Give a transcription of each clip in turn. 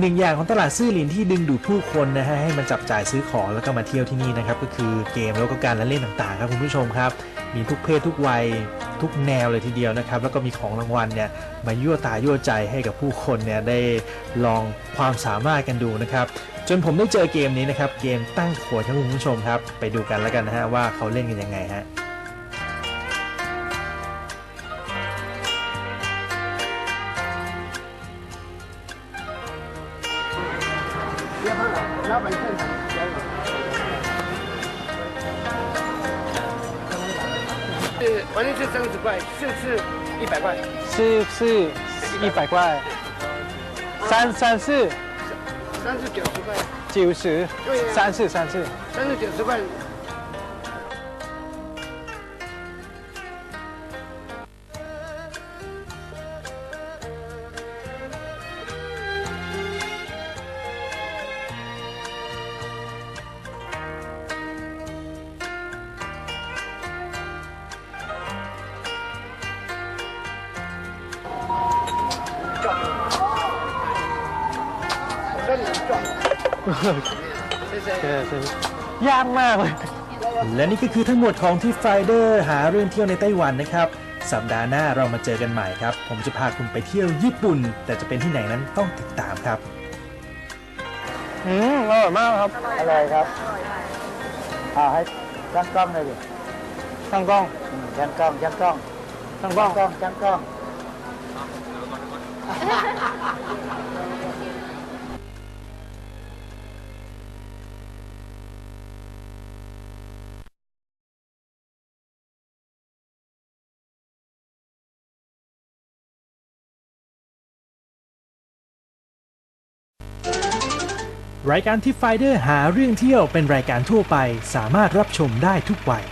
หนึ่งอย่างของตลาดซื่อหลินที่ดึงดูดผู้คนนะฮะให้มันจับจ่ายซื้อของแล้วก็มาเที่ยวที่นี่นะครับก็คือเกมแล้วก็การละเล่นต่างๆครับคุณผู้ชมครับ มีทุกเพศทุกวัยทุกแนวเลยทีเดียวนะครับ แล้วก็มีของรางวัลเนี่ยมายั่วตายั่วใจให้กับผู้คนเนี่ยได้ลองความสามารถกันดูนะครับ จนผมได้เจอเกมนี้นะครับเกมตั้งขวดครับคุณผู้ชมครับ ไปดูกันแล้วกันนะฮะว่าเขาเล่นกันยังไงฮะ 四四一百块，三三四。三四九十块，九十。三四三四。三四九十块。 และนี่ก็คือทั้งหมดของที่ไฟเดอร์หาเรื่องเที่ยวในไต้หวันนะครับ สัปดาห์หน้าเรามาเจอกันใหม่ครับ ผมจะพาคุณไปเที่ยวญี่ปุ่น แต่จะเป็นที่ไหนนั้นต้องติดตามครับ อืมอร่อยมากครับอร่อยครับอ่าให้ช่างกล้องเลยดิตั้งกล้องอืมช่างกล้องช่างกล้องตั้งกล้องกล้องช่างกล้อง รายการที่ไฟเดอร์หาเรื่องเที่ยวเป็นรายการทั่วไป สามารถรับชมได้ทุกวัย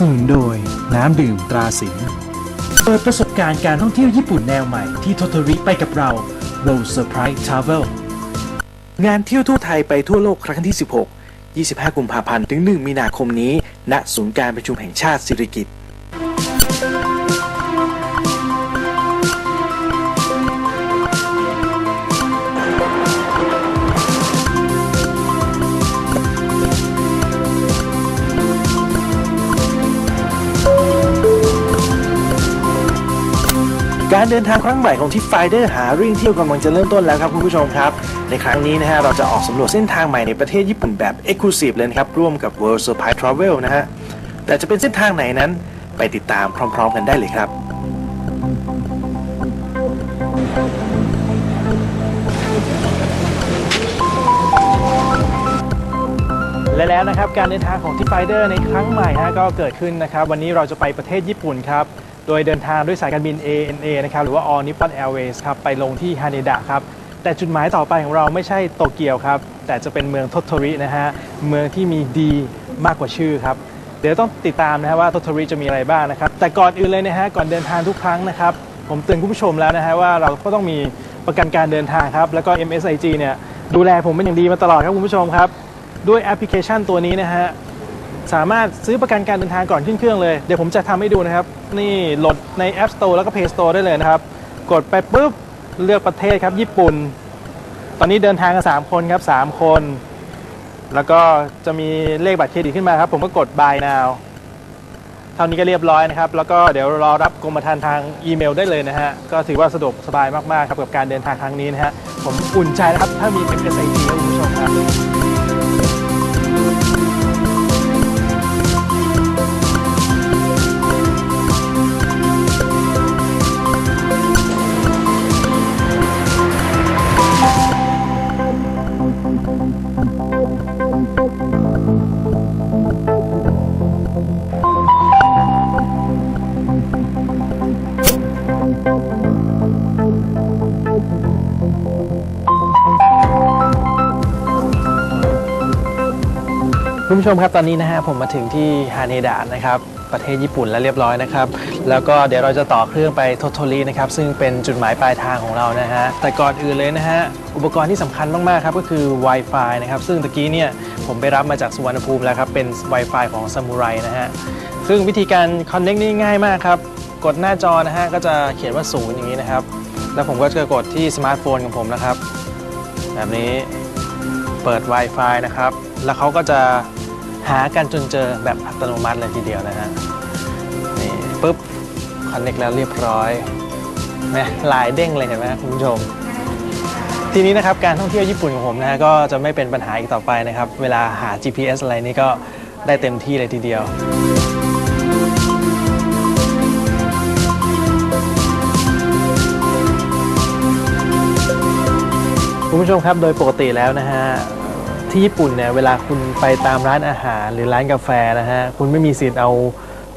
สนุนโดย น้ำดื่มตราสิงเปิดประสบการณ์การท่องเที่ยวญี่ปุ่นแนวใหม่ที่โทโทริไปกับเรา World Surprise Travel งานเที่ยวทั่วไทยไปทั่วโลกครั้งที่ 16 25 กุมภาพันธ์ ถึง 1 มีนาคมนี้ ณ ศูนย์การประชุมแห่งชาติสิริกิติ์ การเดินทางครั้งใหม่ของทิปไฟเดอร์หาเรื่องเที่ยวกำลังจะเริ่มต้นแล้วครับคุณผู้ชมครับ ในครั้งนี้นะฮะเราจะออกสำรวจเส้นทางใหม่ในประเทศญี่ปุ่นแบบ Exclusive เลยครับ ร่วมกับ World Surprise Travel นะฮะ แต่จะเป็นเส้นทางไหนนั้นไปติดตามพร้อม ๆ กันได้เลยครับและแล้วนะครับการเดินทางของทิไฟเดอร์ในครั้งใหม่ฮะก็เกิดขึ้นนะครับ วันนี้เราจะไปประเทศญี่ปุ่นครับ โดยเดินทางด้วยสายการบิน ANA นะครับหรือว่า All Nippon Airways ครับไปลงที่ฮานิดะครับแต่จุดหมายต่อไปของเราไม่ใช่โตเกียวครับ แต่จะเป็นเมืองโทโทรินะฮะเมืองที่มีดีมากกว่าชื่อครับ เดี๋ยวต้องติดตามนะฮะว่าโทโทริจะมีอะไรบ้างนะครับ แต่ก่อนอื่นเลยนะฮะก่อนเดินทางทุกครั้งนะครับ ผมเตือนคุณผู้ชมแล้วนะฮะว่าเราก็ต้องมีประกันการเดินทางครับ แล้วก็ MSIG เนี่ยดูแลผมเป็นอย่างดีมาตลอดครับคุณผู้ชมครับ ด้วยแอปพลิเคชันตัวนี้นะฮะ สามารถซื้อประกันการเดินทางก่อนขึ้นเครื่องเลย เดี๋ยวผมจะทำให้ดูนะครับ นี่โหลดใน App Store แล้วก็ Play Store ได้เลยนะครับ กดไปปุ๊บเลือกประเทศครับ ญี่ปุ่น ตอนนี้เดินทางกัน3คนครับ3คน แล้วก็จะมีเลขบัตรเครดิตขึ้นมาครับ ผมก็กด buy now เท่านี้ก็เรียบร้อยนะครับ แล้วก็เดี๋ยวรอรับกรมธรรม์ทางอีเมลได้เลยนะฮะ ก็ถือว่าสะดวกสบายมาก ๆ ครับ กับการเดินทางครั้งนี้นะฮะ ผมอุ่นใจนะครับ ถ้ามี MSIT ครับคุณผู้ชมครับ คุณผู้ชมครับตอนนี้นะฮะผมมาถึงที่ฮาเนดะนะครับประเทศญี่ปุ่นแล้วเรียบร้อยนะครับ แล้วก็เดี๋ยวเราจะต่อเครื่องไปโทโทรินะครับ ซึ่งเป็นจุดหมายปลายทางของเรานะฮะแต่ก่อนอื่นเลยนะฮะอุปกรณ์ที่สำคัญมากๆครับก็คือ Wi-Fi นะครับ ซึ่งตะกี้เนี่ย ผมไปรับมาจากสุวรรณภูมิแล้วครับ เป็น Wi-Fi ของซามูไรนะฮะ ซึ่งวิธีการ Connect นี่ง่ายมากครับ กดหน้าจอนะฮะ ก็จะเขียนว่าศูนย์อย่างนี้นะครับ แล้วผมก็จะกดที่สมาร์ทโฟนของผมนะครับ แบบนี้เปิด Wi-Fi นะครับ แล้วเขาก็จะหากันจนเจอแบบอัตโนมัติเลยทีเดียวนะฮะ นี่ปุ๊บคอนเน็กแล้วเรียบร้อยแหมลายเด้งเลยเห็นไหมคุณผู้ชม ทีนี้นะครับการท่องเที่ยวญี่ปุ่นของผมนะฮะก็จะไม่เป็นปัญหาอีกต่อไปนะครับ เวลาหา GPS อะไรนี่ก็ได้เต็มที่เลยทีเดียว คุณผู้ชมครับโดยปกติแล้วนะฮะ ที่ญี่ปุ่นเนี่ยเวลาคุณไปตามร้านอาหารหรือร้านกาแฟนะฮะ คุณไม่มีสิทธิ์เอา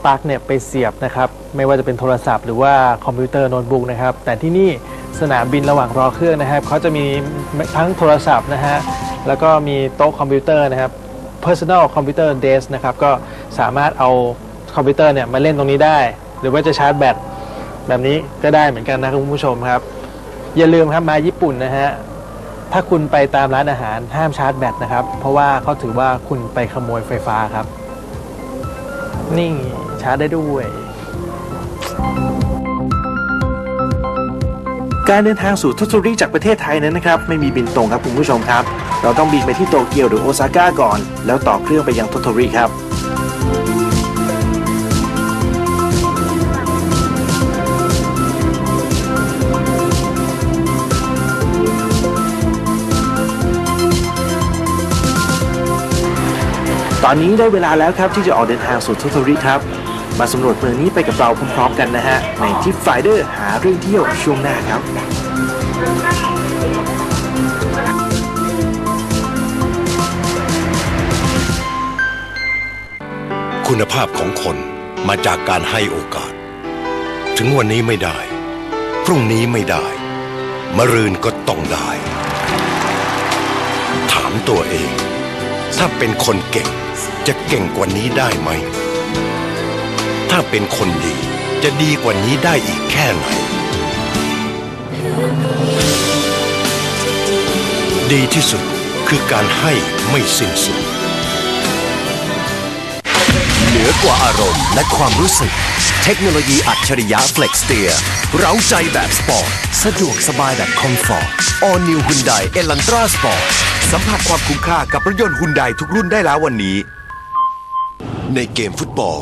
ปลั๊กเนี่ยไปเสียบนะครับ ไม่ว่าจะเป็นโทรศัพท์หรือว่าคอมพิวเตอร์โน้ตบุ๊กนะครับ แต่ที่นี่ สนามบินระหว่างรอเครื่องนะครับเขาจะมีทั้งโทรศัพท์นะฮะแล้วก็มีโต๊ะคอมพิวเตอร์นะครับ personal computer desk นะครับก็สามารถเอาคอมพิวเตอร์เนี่ยมาเล่นตรงนี้ได้ หรือว่าจะชาร์จแบตแบบนี้ก็ได้เหมือนกันนะคุณผู้ชมครับ อย่าลืมครับมาญี่ปุ่นนะฮะถ้าคุณไปตามร้านอาหารห้ามชาร์จแบตนะครับ เพราะว่าเขาถือว่าคุณไปขโมยไฟฟ้าครับ นี่ชาร์จได้ด้วย การเดินทางสู่โทโทริจากประเทศไทยนั้นนะครับไม่มีบินตรงครับคุณผู้ชมครับ เราต้องบินไปที่โตเกียวหรือโอซาก้าก่อน แล้วต่อเครื่องไปยังโทโทริครับตอนนี้ได้เวลาแล้วครับที่จะออกเดินทางสู่โทโทริครับ มาสำรวจเมืองนี้ไปกับเราพร้อมๆกันนะฮะ ในทิปไฟเดอร์หาเรื่องเที่ยวช่วงหน้าครับคุณภาพของคนมาจากการให้โอกาส ถึงวันนี้ไม่ได้ พรุ่งนี้ไม่ได้ มรืนก็ต้องได้ ถามตัวเอง ถ้าเป็นคนเก่ง จะเก่งกว่านี้ได้ไหม ถ้าเป็นคนดี จะดีกว่านี้ได้อีกแค่ไหน ดีที่สุดคือการให้ไม่สิ้นสุด เหนือกว่าอารมณ์และความรู้สึก เทคโนโลยีอัจฉริยะ Flex t e e r เร้าใจแบบสปอร์ต สะดวกสบายแบบคอมฟอร์ต All New Hyundai Elantra Sport สัมผัสความคุ้มค่ากับรถยนต์ Hyundai ทุกรุ่นได้แล้ววันนี้ ในเกมฟุตบอล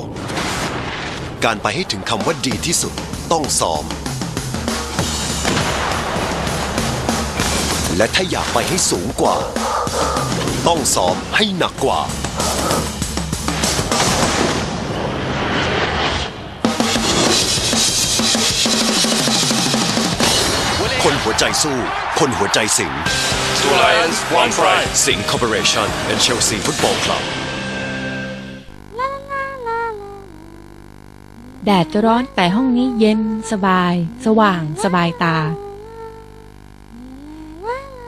การไปให้ถึงคำว่าดีที่สุดต้องซ้อม และถ้าอยากไปให้สูงกว่า ต้องซ้อมให้หนักกว่า คนหัวใจสู้ คนหัวใจสิง Two Lions One Pride สิง Corporation and Chelsea Football Club แดดจะร้อนแต่ห้องนี้เย็นสบาย สว่าง สบายตา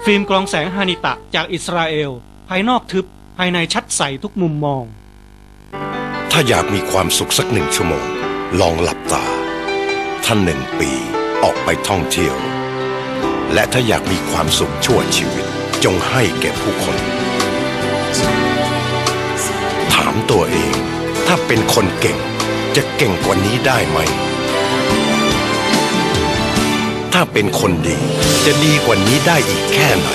ฟิล์มกรองแสงฮานิตะจากอิสราเอล ภายนอกทึบ ภายในชัดใสทุกมุมมอง ถ้าอยากมีความสุขสักหนึ่งชั่วโมง ลองหลับตา ท่านหนึ่งปีออกไปท่องเที่ยว และถ้าอยากมีความสุขชั่วชีวิต จงให้แก่ผู้คน ถามตัวเอง ถ้าเป็นคนเก่ง จะเก่งกว่านี้ได้ไหม ถ้าเป็นคนดีจะดีกว่านี้ได้อีกแค่ไหน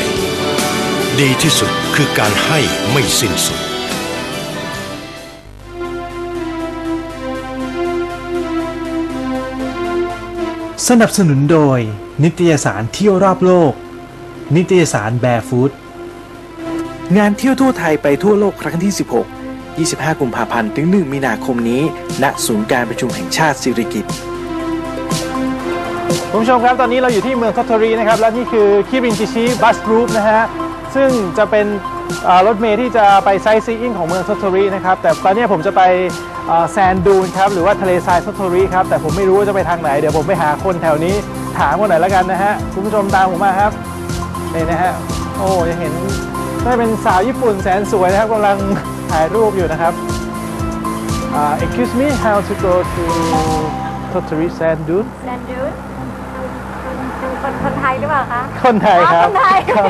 ดีที่สุดคือการให้ไม่สิ้นสุดสนับสนุนโดย นิตยสารเที่ยวรอบโลก นิตยสารแบร์ฟูดงานเที่ยวทั่วไทยไปทั่วโลกครั้งที่ 16 25 กุมภาพันธ์ถึง 1 มีนาคมนี้ ณ ศูนย์การประชุมแห่งชาติสิริกิติ์คุณผู้ชมครับ ตอนนี้เราอยู่ที่เมืองทอตทรีนะครับ และนี่คือคิรินจิชิบัสกรุ๊ปนะฮะ ซึ่งจะเป็นรถเมล์ที่จะไปไซซีอิงของเมืองทอตทรีนะครับ แต่ตอนนี้ผมจะไปแซนดูนครับ หรือว่าทะเลทรายทอตทรีครับ แต่ผมไม่รู้ว่าจะไปทางไหน เดี๋ยวผมไปหาคนแถวนี้ถามคนไหนอยแล้วกันนะฮะ คุณผู้ชมตามผมมาครับนี่นะฮะ โอ้ยังเห็นได้เป็นสาวญี่ปุ่นแสนสวยนะครับกำลัง ถ่ายรูปอยู่นะครับ Uh, excuse me, how to go to Tottori Sand Dune? แซนดูนคนคนไทยหรือเปล่าคะคนไทยครับอ๋อคนไทยครับ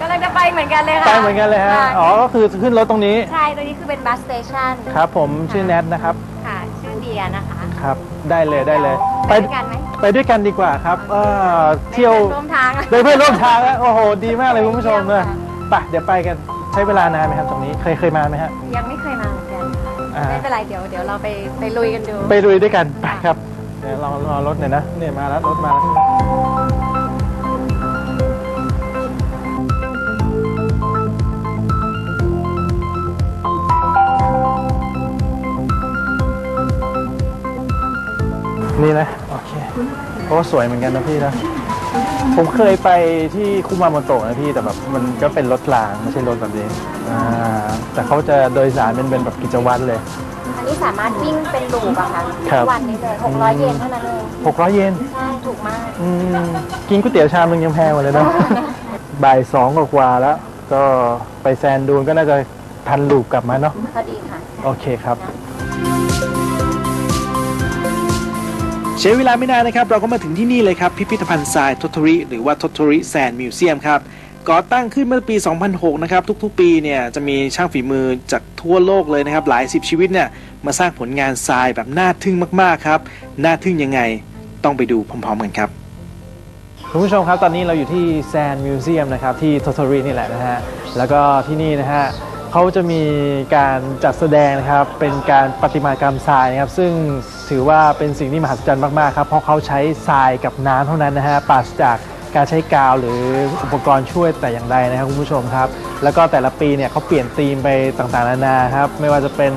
กำลังจะไปเหมือนกันเลยค่ะไปเหมือนกันเลยฮะค่อ๋อ ก็คือขึ้นรถตรงนี้ ใช่ตรงนี้คือเป็นบัสสเตชันครับ ผมชื่อแนทนะครับ ค่ะ ชื่อเดียนะคะ ครับ ได้เลยได้เลย ไปด้วยกันไหมไปด้วยกันดีกว่าครับเอ่อเที่ยวป็นพื่อนร่วมทาง เป็นเพื่อนร่วมทางแล้วโอ้โห ดีมากเลยคุณผู้ชมเลยค่ะไปเดี๋ยวไปกัน ใช้เวลานานไหมครับตรงนี้เคยเคยมาไหมฮะ ยังไม่เคยมาเหมือนกันอ่าไม่เป็นไรเดี๋ยวเดี๋ยวเราไปไปลุยกันดู ไปลุยด้วยกันไปครับเดี๋ยวลองรอรถหน่อยนะเนี่ยมาแล้วรถมาแล้วนี่นะโอเคโอ้สวยเหมือนกันนะพี่นะ ผมเคยไปที่คุมาโมโตะนะพี่แต่แบบมันก็เป็นรถรางไม่ใช่รถแบบนี้อ่าแต่เขาจะโดยสารเป็นเป็นแบบกิจวัตรเลย อันนี้สามารถวิ่งเป็นลูปอะค่ะครับทุกวันนี้เลย600 เยนเท่านั้นเอง600 เยนใช่ถูกมาก อืมกินก๋วยเตี๋ยวชามนึงยังแพงกว่าเลยนะ บ่ายสองกว่าๆแล้ว ก็ไปแซนดูนก็น่าจะทันลูปกลับมาเนาะพอดีค่ะ โอเคครับ ใช้เวลาไม่นานนะครับ เราก็มาถึงที่นี่เลยครับ พิพิธภัณฑ์ทรายทต t ริหรือว่าทต t ริแซนมิวเซียมครับก่อตั้งขึ้นเมื่อปี 2006 นะครับ ทุกๆ ปีเนี่ยจะมีช่างฝีมือจากทั่วโลกเลยนะครับ หลายสิบชีวิตเนี่ยมาสร้างผลงานทรายแบบน่าทึ่งมากๆครับ น่าทึ่งยังไงต้องไปดูพร้อมๆกันครับคุณผู้ชมครับ ตอนนี้เราอยู่ที่แซนมิวเซียมนะครับ ที่ทโทรินี่แหละนะฮะ แล้วก็ที่นี่นะฮะ เขาจะมีการจัดแสดงนะครับ เป็นการประติมากรรมทรายนะครับ ซึ่งถือว่าเป็นสิ่งที่มหัศจรรย์มาก ๆ ครับ เพราะเขาใช้ทรายกับน้ำเท่านั้นนะฮะปราศจากการใช้กาวหรืออุปกรณ์ช่วยแต่อย่างใดนะครับคุณผู้ชมครับ แล้วก็แต่ละปีเนี่ยเขาเปลี่ยนธีมไปต่างๆนานาครับ ไม่ว่าจะเป็น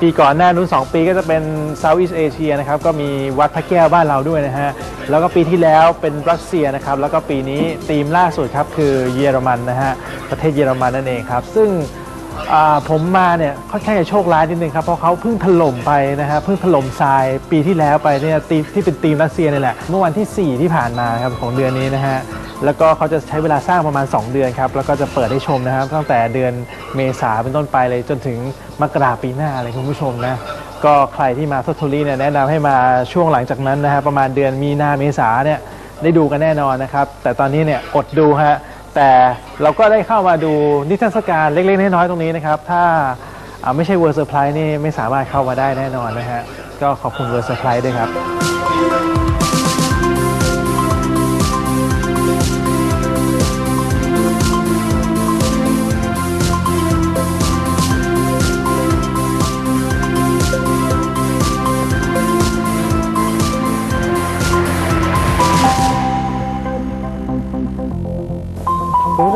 ปีก่อนหน้านู้น2 ปีก็จะเป็น Southeast Asia นะครับ ก็มีวัดพระแก้วบ้านเราด้วยนะฮะ แล้วก็ปีที่แล้วเป็นรัสเซียนะครับ แล้วก็ปีนี้ธีมล่าสุดครับคือเยอรมันนะฮะ ประเทศเยอรมันนั่นเองครับ ซึ่ง อ่าผมมาเนี่ยค่อนข้างจะโชคร้ายนิดนึงครับเพราะเขาเพิ่งถล่มไปนะฮะเพิ่งถล่มทรายปีที่แล้วไปเนี่ยทีมที่เป็นทีมรัสเซียนี่แหละ เมื่อวันที่ 4 ที่ผ่านมาครับของเดือนนี้นะฮะแล้วก็เขาจะใช้เวลาสร้างประมาณ 2 เดือนครับแล้วก็จะเปิดให้ชมนะครับ ตั้งแต่เดือนเมษาเป็นต้นไปเลยจนถึงมกราปีหน้าเลยคุณผู้ชมนะก็ใครที่มาทศทุรีเนี่ยแนะนำให้มาช่วงหลังจากนั้นนะฮะประมาณเดือนมีนาเมษาเนี่ยได้ดูกันแน่นอนนะครับ แต่ตอนนี้เนี่ยอดดูฮะ แต่เราก็ได้เข้ามาดูนิทรรศการเล็กๆน้อยๆตรงนี้นะครับ ถ้าอ่าไม่ใช่เวอร์เซอร์ไพรส์นี่ไม่สามารถเข้ามาได้แน่นอนนะฮะ ก็ขอบคุณเวอร์เซอร์ไพรส์ด้วยครับ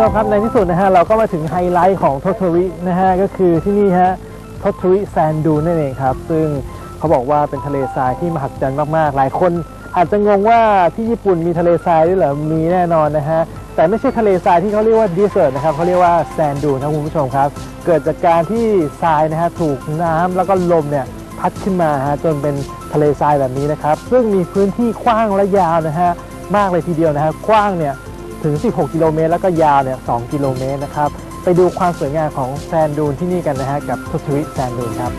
มครับในที่สุดนะฮะเราก็มาถึงไฮไลท์ของโทโทรินะฮะก็คือที่นี่ฮะโทโทริแซนดูนั่นเองครับ ซึ่งเขาบอกว่าเป็นทะเลทรายที่มหัศจรรย์มากๆ หลายคนอาจจะงงว่าที่ญี่ปุ่นมีทะเลทรายด้วยเหรอมีแน่นอนนะฮะแต่ไม่ใช่ทะเลทรายที่เขาเรียกว่าดีเซอร์นะครับเขาเรียกว่าแซนดูนะคุณผู้ชมครับ เกิดจากการที่ทรายนะฮะถูกน้ำแล้วก็ลมเนี่ยพัดขึ้นมาฮะจนเป็นทะเลทรายแบบนี้นะครับ ซึ่งมีพื้นที่กว้างและยาวนะฮะมากเลยทีเดียวนะฮะกว้างเนี่ย ถึง 16 กิโลเมตร แล้วก็ยาวเนี่ย 2 กิโลเมตรนะครับ ไปดูความสวยงามของแซนดูนที่นี่กันนะฮะ กับทุทวิแซนดูนครับ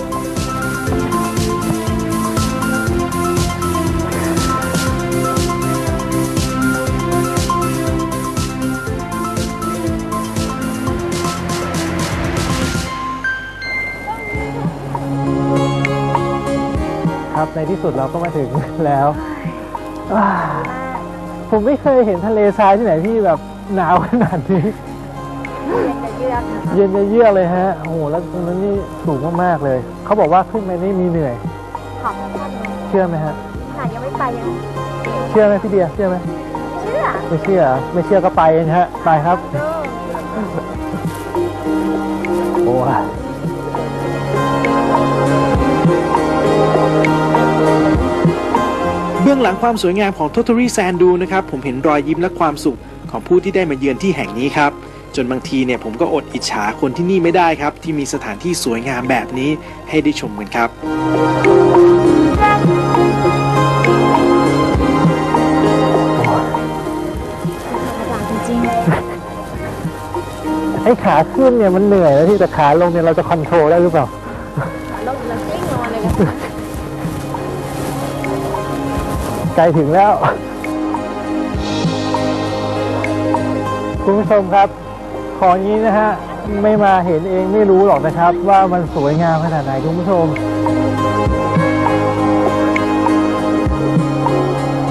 ครับ ในที่สุดเราก็มาถึงแล้ว อ่า ผมไม่เคยเห็นทะเลทรายที่ไหนที่แบบหนาวขนาดนี้ เย็นจะเยือกอกๆนะคะเย็นเยือกๆเลยฮะ โอ้โห แล้วตรงนั้นนี่สูงมากๆเลย เขาบอกว่าขึ้นไปนี่มีเหนื่อย ขอบคุณมากเลยเชื่อไหมฮะขนาดยังไม่ไปยัง เชื่อไหมพี่เดีย เชื่อไหมเชื่อ ไม่เชื่อ ไม่เชื่อก็ไปเองฮะ ไปครับดูโอ้ บื้องหลังความสวยงามของ Totally Sandu นะครับ ผมเห็นรอยยิ้มและความสุขของผู้ที่ได้มาเยือนที่แห่งนี้ครับ จนบางทีเนี่ยผมก็อดอิจฉาคนที่นี่ไม่ได้ครับ ที่มีสถานที่สวยงามแบบนี้ให้ได้ชมกันครับจริงไอ้ขาขึ้นเนี่ยมันเหนื่อยแล้วที่แต่ขาลงเนี่ยเราจะคอนโทรลได้หรือเปล่าๆลงแล้วกิ้งนอนเลยนะ กลถึงแล้ว คุณผู้ชมครับ ของนี้นะฮะ ไม่มาเห็นเองไม่รู้หรอกนะครับ ว่ามันสวยงามขนาดไหนคุณผู้ชม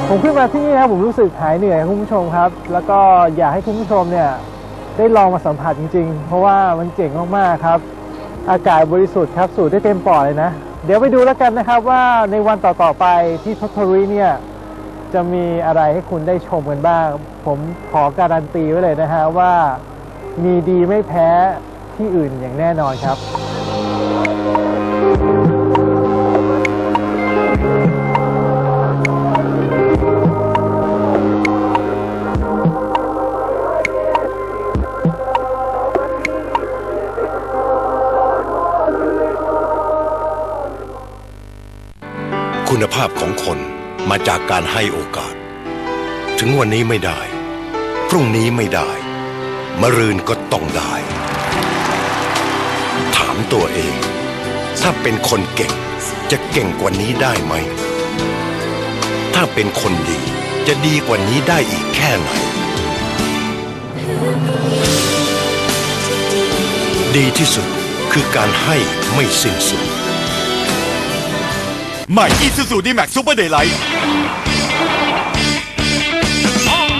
ผมขึ้นมาที่นี่นะครับผมรู้สึกหายเหนื่อยคุณผู้ชมครับ แล้วก็อยากให้คุณผู้ชมเนี่ยได้ลองมาสัมผัสจริงๆ เพราะว่ามันเจ๋งมากๆครับ อากาศบริสุทธิ์ครับสูดได้เต็มปอดเลยนะ เดี๋ยวไปดูแล้วกันนะครับว่าในวันต่อๆไปที่ทอตทอรีเนี่ย จะมีอะไรให้คุณได้ชมกันบ้าง ผมขอการันตีไว้เลยนะฮะว่ามีดีไม่แพ้ที่อื่นอย่างแน่นอนครับคุณภาพของคน มาจากการให้โอกาส ถึงวันนี้ไม่ได้ พรุ่งนี้ไม่ได้มะรืนก็ต้องได้ ถามตัวเอง ถ้าเป็นคนเก่งจะเก่งกว่านี้ได้ไหม ถ้าเป็นคนดีจะดีกว่านี้ได้อีกแค่ไหน ดีที่สุดคือการให้ไม่สิ้นสุด ใหม่ Isuzu D-Max Super Daylight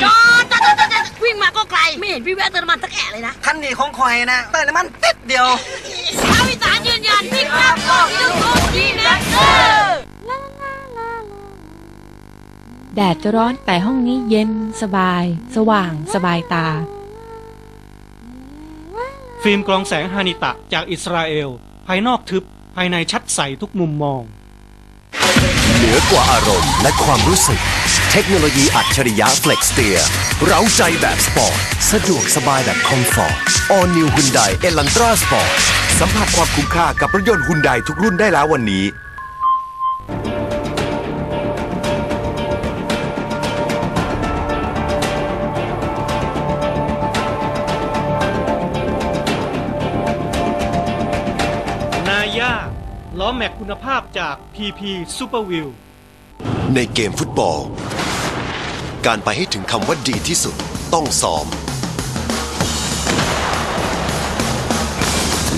จอดจอดจอดจอดวิ่งมาก็ไกล ไม่เห็นพี่แวะเติมน้ำมันสักแอะเลยนะคันนี้ของคอยนะเติมน้ำมันติดเดียว ชาวอีสานยืนยันพี่ครับบอกยูทูบดีแม็กเซอร์แดดจะร้อนแต่ห้องนี้เย็นสบาย สว่างสบายตา ฟิล์มกรองแสงฮานิตะจากอิสราเอล ภายนอกทึบ ภายในชัดใสทุกมุมมอง เหนือกว่าอารมณ์และความรู้สึก เทคโนโลยีอัจฉริยะ Flex Steer เร้าใจแบบสปอร์ต สะดวกสบายแบบคอมฟอร์ต All New Hyundai Elantra Sport สัมผัสความคุ้มค่ากับรถยนต์ฮุนไดทุกรุ่นได้แล้ววันนี้ คุณภาพจาก PP Superview ในเกมฟุตบอล การไปให้ถึงคำว่าดีที่สุดต้องซ้อม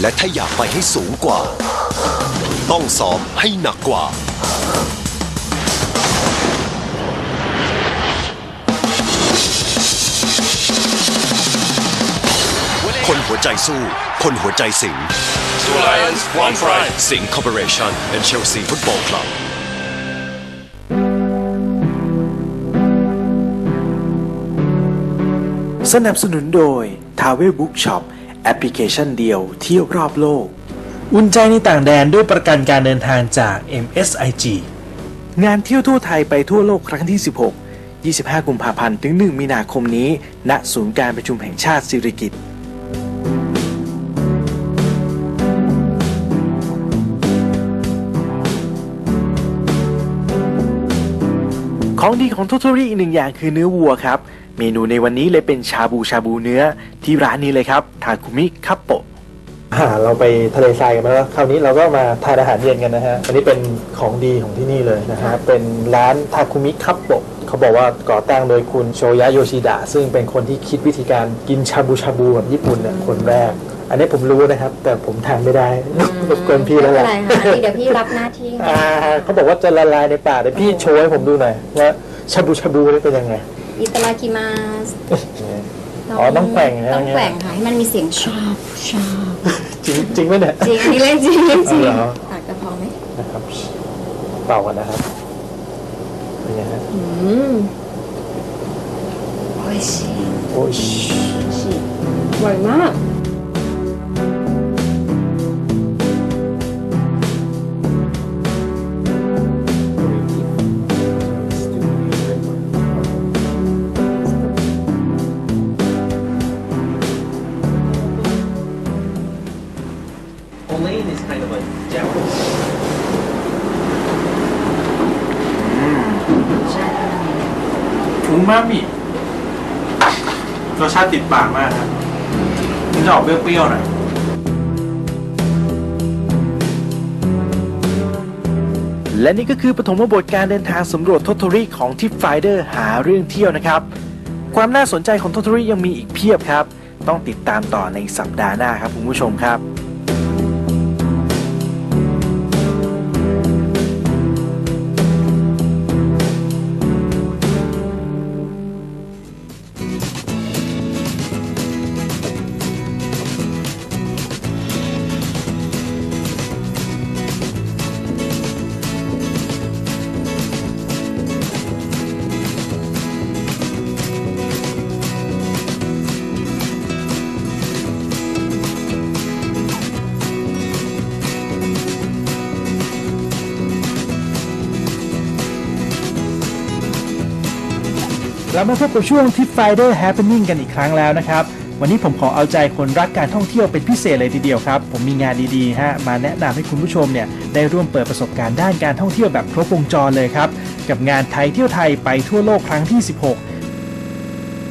และถ้าอยากไปให้สูงกว่า ต้องซ้อมให้หนักกว่า หัวใจสู้ คนหัวใจสิง Two Lions One Pride สิง Corporation and Chelsea Football Club สนับสนุนโดย t a v e l Book Shop แอปพลิเคชันเดียวเที่ยวรอบโลก อุ่นใจในต่างแดนด้วยประกันการเดินทางจาก MSIG งานเที่ยวทั่วไทยไปทั่วโลกครั้งที่ 16 25 กุมภาพันธ์ ถึง 1 มีนาคมนี้ ณ ศูนย์การประชุมแห่งชาติสิริกิติ์ ของดีของโทโทริอีกหนึ่งอย่างคือเนื้อวัวครับ เมนูในวันนี้เลยเป็นชาบูชาบูเนื้อที่ร้านนี้เลยครับทาคุมิคัปโปะอ่าเราไปทะเลทรายกันมาแล้วคราวนี้เราก็มาทานอาหารเย็นกันนะฮะอันนี้เป็นของดีของที่นี่เลยนะฮะเป็นร้านทาคุมิคัปโปะเขาบอกว่าก่อตั้งโดยคุณโชยะโยชิดะซึ่งเป็นคนที่คิดวิธีการกินชาบูชาบูแบบญี่ปุ่นเนี่ยคนแรก อันนี้ผมรู้นะครับ แต่ผมทานไม่ได้รบกวนพี่แล้วแหละเดี๋ยวพี่รับหน้าที่อ่าเขาบอกว่าจะละลายในปากเดี๋ยวพี่โชว์ให้ผมดูหน่อยว่าชาบูชาบูนี่เป็นยังไง อิตาลาคิมาสอ๋อต้องแกว่งใช่ไหมต้องแกว่งค่ะให้มันมีเสียงชอบชอบจริงจริงไหมเนี่ยจริงอันนี้เล่นจริงเล่นจริงเอาเหรอปากจะพอไหมนะครับเป่ากันนะครับเป็นไงฮะอืมโอ้ยชิโอ้ยชิอร่อยมาก อูมามิรสชาติติดปากมากครับมันจะออกเปรี้ยวๆหน่อยและนี่ก็คือปฐมบทการเดินทางสำรวจท o ท o รีของทิปไฟเดอร์หาเรื่องเที่ยวนะครับ ความน่าสนใจของท o ท o รียังมีอีกเพียบครับ ต้องติดตามต่อในสัปดาห์หน้าครับคุณผู้ชมครับ เรามาพบกับช่วงทิปไฟเดอร์ Happening กันอีกครั้งแล้วนะครับ วันนี้ผมขอเอาใจคนรักการท่องเที่ยวเป็นพิเศษเลยทีเดียวครับ ผมมีงานดีๆฮะมาแนะนำให้คุณผู้ชมเนี่ยได้ร่วมเปิดประสบการณ์ด้านการท่องเที่ยวแบบครบวงจรเลยครับ กับงานไทยเที่ยวไทยไปทั่วโลกครั้งที่ 16